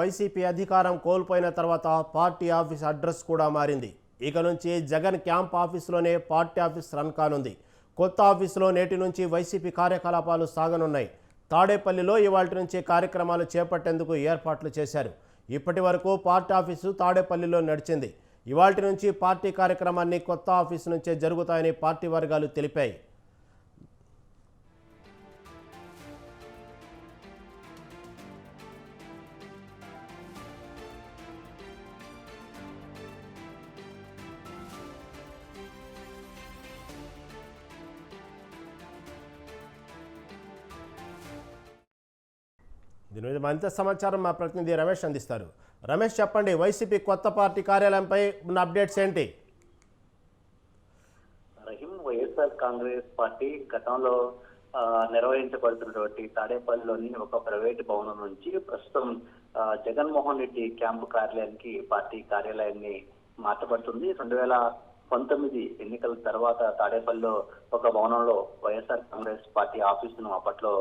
YCP అధికారం కోల్పోయిన తర్వాత పార్టీ ఆఫీస్ అడ్రస్ కూడా మారింది. ఇక నుంచి జగన్ క్యాంప్ ఆఫీసులోనే పార్టీ ఆఫీస్ రన్ కానుంది. కొత్త ఆఫీసులో నేటి నుంచి వైసీపీ కార్యకలాపాలు సాగనున్నాయి. తాడేపల్లిలో ఇవాళ నుంచి కార్యక్రమాలు చేపట్టేందుకు ఏర్పాట్లు చేశారు. ఇప్పటి వరకు పార్టీ ఆఫీసు తాడేపల్లిలో నడిచింది. ఇవాటి నుంచి పార్టీ కార్యక్రమాన్ని కొత్త ఆఫీసు నుంచే జరుగుతాయని పార్టీ వర్గాలు తెలిపాయి. దీని మీద మరింత సమాచారం మా ప్రతినిధి రమేష్ అందిస్తారు. రమేష్ చెప్పండి వైసీపీ కొత్త పార్టీ కార్యాలయంపై ఉన్న అప్డేట్స్ ఏంటి? రహీం వైఎస్ఆర్ కాంగ్రెస్ పార్టీ గతంలో నిర్వహించబడుతున్నటువంటి తాడేపల్లిలోని ఒక ప్రైవేట్ భవనం నుంచి ప్రస్తుతం జగన్మోహన్ రెడ్డి క్యాంపు కార్యాలయానికి పార్టీ కార్యాలయాన్ని మార్చబడుతుంది. రెండు వేల పంతొమ్మిది ఎన్నికల తర్వాత తాడేపల్లిలో ఒక భవనంలో వైఎస్ఆర్ కాంగ్రెస్ పార్టీ ఆఫీసును అప్పట్లో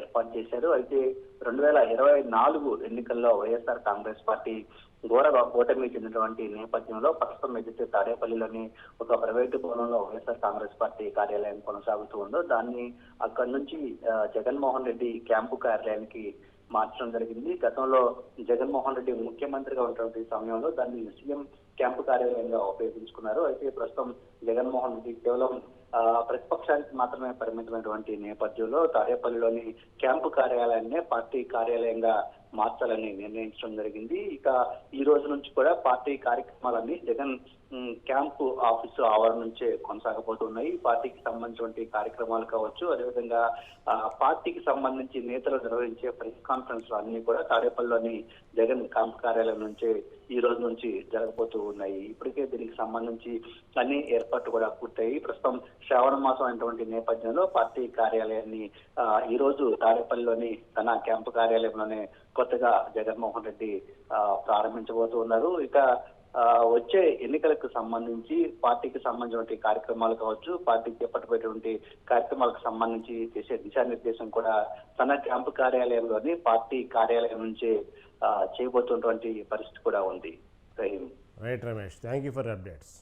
ఏర్పాటు చేశారు. అయితే రెండు వేల ఇరవై నాలుగు ఎన్నికల్లో వైఎస్ఆర్ కాంగ్రెస్ పార్టీ ఘోర ఓటమి చెందినటువంటి నేపథ్యంలో ప్రస్తుతం ఏదైతే తాడేపల్లిలోని ఒక ప్రైవేటు భవనంలో వైఎస్ఆర్ కాంగ్రెస్ పార్టీ కార్యాలయం కొనసాగుతూ ఉందో దాన్ని అక్కడి నుంచి జగన్మోహన్ రెడ్డి క్యాంపు కార్యాలయానికి మార్చడం జరిగింది. గతంలో జగన్మోహన్ రెడ్డి ముఖ్యమంత్రిగా ఉన్నటువంటి సమయంలో దాన్ని సీఎం క్యాంపు కార్యాలయంగా ఉపయోగించుకున్నారు. అయితే ప్రస్తుతం జగన్మోహన్ రెడ్డి కేవలం ప్రతిపక్షానికి మాత్రమే పరిమితమైనటువంటి నేపథ్యంలో తాడేపల్లిలోని క్యాంపు కార్యాలయాన్నే పార్టీ కార్యాలయంగా మార్చాలని నిర్ణయించడం జరిగింది. ఇక ఈ రోజు నుంచి కూడా పార్టీ కార్యక్రమాలన్నీ జగన్ క్యాంపు ఆఫీసు ఆవరణ నుంచే కొనసాగబోతున్నాయి. పార్టీకి సంబంధించినటువంటి కార్యక్రమాలు కావచ్చు అదేవిధంగా ఆ, పార్టీకి సంబంధించి నేతలు నిర్వహించే ప్రెస్ కాన్ఫరెన్స్ అన్ని కూడా తాడేపల్లిలోని జగన్ క్యాంపు కార్యాలయం నుంచే ఈ రోజు నుంచి జరగబోతూ ఉన్నాయి. ఇప్పటికే దీనికి సంబంధించి అన్ని ఏర్పాట్లు కూడా పూర్తయి ప్రస్తుతం శ్రావణ మాసం అయినటువంటి నేపథ్యంలో పార్టీ కార్యాలయాన్ని ఈ రోజు తాడేపల్లిలోని తన క్యాంపు కార్యాలయంలోనే కొత్తగా జగన్మోహన్ రెడ్డి ప్రారంభించబోతూ ఉన్నారు. ఇక ఆ, వచ్చే ఎన్నికలకు సంబంధించి పార్టీకి సంబంధించినటువంటి కార్యక్రమాలు కావచ్చు పార్టీకి చేపట్టబోయేటువంటి కార్యక్రమాలకు సంబంధించి చేసే దిశానిర్దేశం కూడా తన క్యాంపు కార్యాలయంలోని పార్టీ కార్యాలయం నుంచే చేయబోతున్నటువంటి పరిస్థితి కూడా ఉంది. Rahim right Ramesh thank you for updates